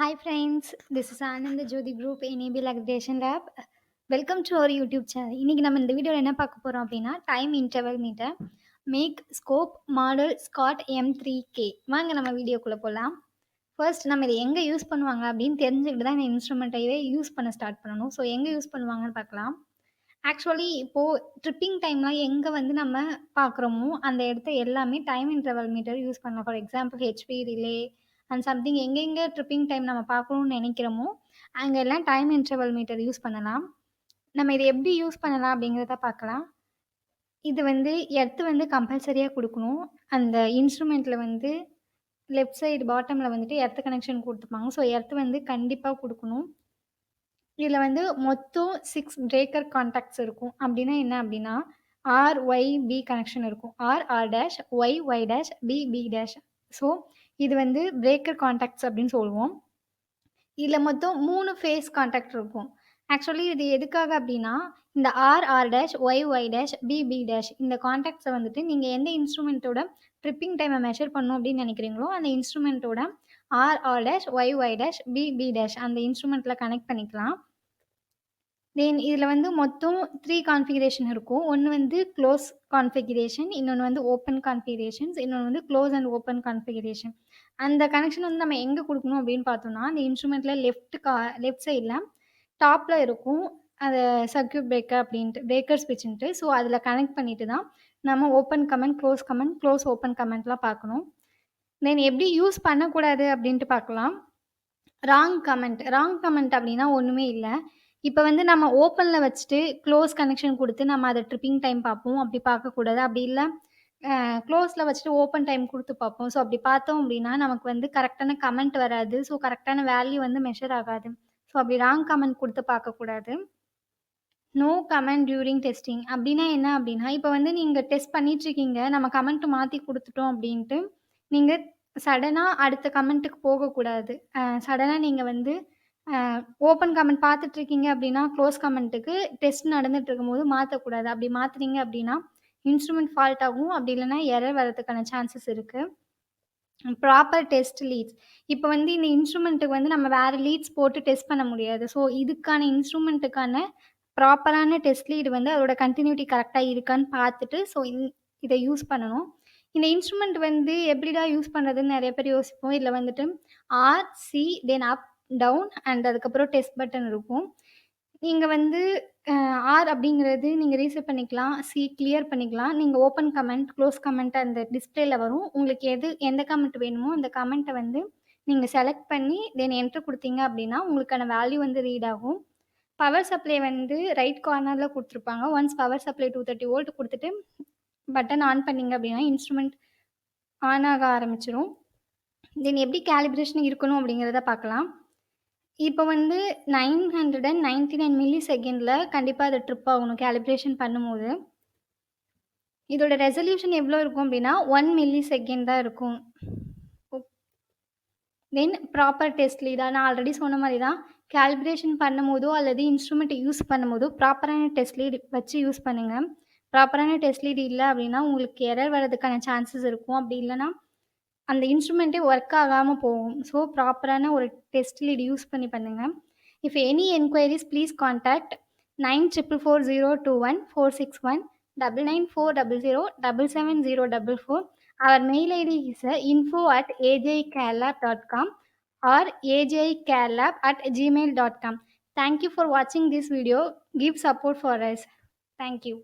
Hi friends this is Anandha Jothi group enable Aggregation lab welcome to our YouTube channel இன்றைக்கி நம்ம இந்த வீடியோவில் என்ன பார்க்க போகிறோம் அப்படின்னா time interval meter make scope model Scott M three K வாங்க நம்ம வீடியோக்குள்ளே போகலாம் ஃபர்ஸ்ட் நம்ம இதை எங்கே யூஸ் பண்ணுவாங்க அப்படின்னு தெரிஞ்சுக்கிட்டு தான் இந்த இன்ஸ்ட்ருமெண்ட்டையே யூஸ் பண்ண ஸ்டார்ட் பண்ணணும். ஸோ எங்கே யூஸ் பண்ணுவாங்கன்னு பார்க்கலாம். ஆக்சுவலி இப்போது ட்ரிப்பிங் டைம்லாம் எங்கே வந்து நம்ம பார்க்குறோமோ அந்த இடத்த எல்லாமே டைம் இன்டர்வல் மீட்டர் யூஸ் பண்ணலாம். For example HP relay and something எங்கெங்கே ட்ரிப்பிங் டைம் நம்ம பார்க்கணும்னு நினைக்கிறோமோ அங்கெல்லாம் டைம் இன்டர்வல் மீட்டர் யூஸ் பண்ணலாம். நம்ம இதை எப்படி யூஸ் பண்ணலாம் அப்படிங்கிறத பார்க்கலாம். இது வந்து எர்த்து வந்து கம்பல்சரியாக கொடுக்கணும். அந்த இன்ஸ்ட்ருமெண்ட்டில் வந்து லெஃப்ட் சைடு பாட்டமில் வந்துட்டு எர்த்து கனெக்ஷன் கொடுத்துப்பாங்க. ஸோ எர்த்து வந்து கண்டிப்பாக கொடுக்கணும். இதில் வந்து மொத்தம் சிக்ஸ் பிரேக்கர் கான்டாக்ட்ஸ் இருக்கும். அப்படின்னா என்ன அப்படின்னா ஆர் ஒய் பி கனெக்ஷன் இருக்கும். R R dash Y Y dash B B dash so இது வந்து பிரேக்கர் கான்டாக்ட்ஸ் அப்படின்னு சொல்லுவோம் இதில் மொத்தம் மூணு ஃபேஸ் கான்டாக்ட் இருக்கும். ஆக்சுவலி இது எதுக்காக அப்படின்னா இந்த R R dash Y Y dash B B dash இந்த கான்டாக்ட்ஸை வந்துட்டு நீங்கள் எந்த இன்ஸ்ட்ருமெண்ட்டோட ட்ரிப்பிங் டைமை மெஷர் பண்ணும் அப்படின்னு நினைக்கிறீங்களோ அந்த இன்ஸ்ட்ருமெண்ட்டோட R R dash Y Y dash B B dash அந்த இன்ஸ்ட்ருமெண்ட்டில் கனெக்ட் பண்ணிக்கலாம். தென் இதில் வந்து மொத்தம் த்ரீ கான்ஃபிகரேஷன் இருக்கும். ஒன்று வந்து க்ளோஸ் கான்ஃபிகரேஷன் இன்னொன்று வந்து ஓப்பன் கான்ஃபிகரேஷன்ஸ் இன்னொன்று வந்து க்ளோஸ் அண்ட் ஓப்பன் கான்ஃபிகரேஷன் அந்த கனெக்ஷன் வந்து நம்ம எங்கே கொடுக்கணும் அப்படின்னு பார்த்தோம்னா அந்த இன்ஸ்ட்ருமெண்ட்டில் லெஃப்ட் கா லெஃப்ட் சைடில் டாப்பில் இருக்கும். அது சர்க்கியூட் பிரேக்கர் அப்படின்ட்டு பிரேக்கர் ஸ்விட்ச்ன்ட்டு ஸோ அதில் கனெக்ட் பண்ணிட்டு தான் நம்ம open comment close comment close open கமெண்ட்லாம் பார்க்கணும். தென் எப்படி யூஸ் பண்ணக்கூடாது அப்படின்ட்டு பார்க்கலாம். ராங் கமெண்ட் ராங் கமெண்ட் அப்படின்னா ஒன்றுமே இல்லை. இப்போ வந்து நம்ம ஓப்பனில் வச்சுட்டு க்ளோஸ் கனெக்ஷன் கொடுத்து நம்ம அதை ட்ரிப்பிங் டைம் பார்ப்போம். அப்படி பார்க்கக்கூடாது அப்படி இல்லை க்ளோஸில் வச்சுட்டு ஓப்பன் டைம் கொடுத்து பார்ப்போம். ஸோ அப்படி பார்த்தோம் அப்படின்னா நமக்கு வந்து கரெக்டான கமெண்ட் வராது. ஸோ கரெக்டான வேல்யூ வந்து மெஷர் ஆகாது. ஸோ அப்படி ராங் கமெண்ட் கொடுத்து பார்க்கக்கூடாது நோ கமெண்ட் டியூரிங் டெஸ்டிங் அப்படின்னா என்ன அப்படின்னா இப்போ வந்து நீங்கள் டெஸ்ட் பண்ணிட்டுருக்கீங்க நம்ம கமெண்ட் மாற்றி கொடுத்துட்டோம் அப்படின்ட்டு நீங்கள் சடனாக அடுத்த கமெண்ட்டுக்கு போகக்கூடாது சடனாக நீங்கள் வந்து ஓப்பன் கமெண்ட் பார்த்துட்ருக்கீங்க அப்படின்னா க்ளோஸ் கமெண்ட்டுக்கு டெஸ்ட் நடந்துட்டு இருக்கும்போது மாற்றக்கூடாது அப்படி மாற்றுறீங்க அப்படின்னா இன்ஸ்ட்ருமெண்ட் ஃபால்ட் ஆகும். அப்படி இல்லைன்னா எரர் வரதுக்கான சான்சஸ் இருக்குது ப்ராப்பர் டெஸ்ட் லீட்ஸ் இப்போ வந்து இந்த இன்ஸ்ட்ருமெண்ட்டுக்கு வந்து நம்ம வேறு லீட்ஸ் போட்டு டெஸ்ட் பண்ண முடியாது. ஸோ இதுக்கான இன்ஸ்ட்ருமெண்ட்டுக்கான ப்ராப்பரான டெஸ்ட் லீடு வந்து அதோட கண்டினியூட்டி கரெக்டாக இருக்கான்னு பார்த்துட்டு ஸோ இதை யூஸ் பண்ணணும். இந்த இன்ஸ்ட்ருமெண்ட் வந்து எப்படிடா யூஸ் பண்ணுறதுன்னு நிறைய பேர் யோசிப்போம். இதில் வந்துட்டு R C then up down and அதுக்கப்புறம் டெஸ்ட் பட்டன் இருக்கும். நீங்கள் வந்து ஆர் அப்படிங்கிறது நீங்கள் ரீசெட் பண்ணிக்கலாம் சி கிளியர் பண்ணிக்கலாம். நீங்கள் ஓப்பன் கமெண்ட் க்ளோஸ் கமெண்ட் அந்த டிஸ்பிளேல வரும். உங்களுக்கு எது எந்த கமெண்ட் வேணுமோ அந்த கமெண்ட்டை வந்து நீங்கள் செலக்ட் பண்ணி தென் என்ட்ரு கொடுத்தீங்க அப்படின்னா உங்களுக்கான வேல்யூ வந்து ரீட் ஆகும். பவர் சப்ளை வந்து ரைட் கார்னரில் கொடுத்துருப்பாங்க. Once power supply two thirty volt கொடுத்துட்டு பட்டன் ஆன் பண்ணிங்க அப்படின்னா இன்ஸ்ட்ருமெண்ட் ஆன் ஆக ஆரம்பிச்சிடும் தென் எப்படி கேலிப்ரேஷன் இருக்கணும் அப்படிங்கிறத பார்க்கலாம். இப்போ வந்து nine hundred and ninety nine milli செகண்டில் கண்டிப்பாக அது ட்ரிப் ஆகணும் கேலிப்ரேஷன் பண்ணும்போது. இதோட ரெசல்யூஷன் எவ்வளோ இருக்கும் அப்படின்னா ஒன் மில்லி செகண்ட் தான் இருக்கும். தென் ப்ராப்பர் டெஸ்ட் லீடா நான் ஆல்ரெடி சொன்ன மாதிரி தான் கேல்குலேஷன் பண்ணும்போதோ அல்லது இன்ஸ்ட்ருமெண்ட் யூஸ் பண்ணும்போதோ ப்ராப்பரான டெஸ்ட் லீட் வச்சு யூஸ் பண்ணுங்கள் ப்ராப்பரான டெஸ்ட் லீட் இல்லை அப்படின்னா உங்களுக்கு எரர் வர்றதுக்கான சான்சஸ் இருக்கும். அப்படி இல்லைன்னா அந்த இன்ஸ்ட்ருமெண்ட்டே ஒர்க் ஆகாமல் போகும். ஸோ ப்ராப்பரான ஒரு டெஸ்ட் லீட் யூஸ் பண்ணி பண்ணுங்கள் if any enquiries please contact nine triple four zero two one four six one double nine four double zero double seven zero double four our mail ID is mail id is uh, info at ajcarelab.com or ajcarelab at Gmail dot com thank you for வாட்சிங் this video give support for us thank you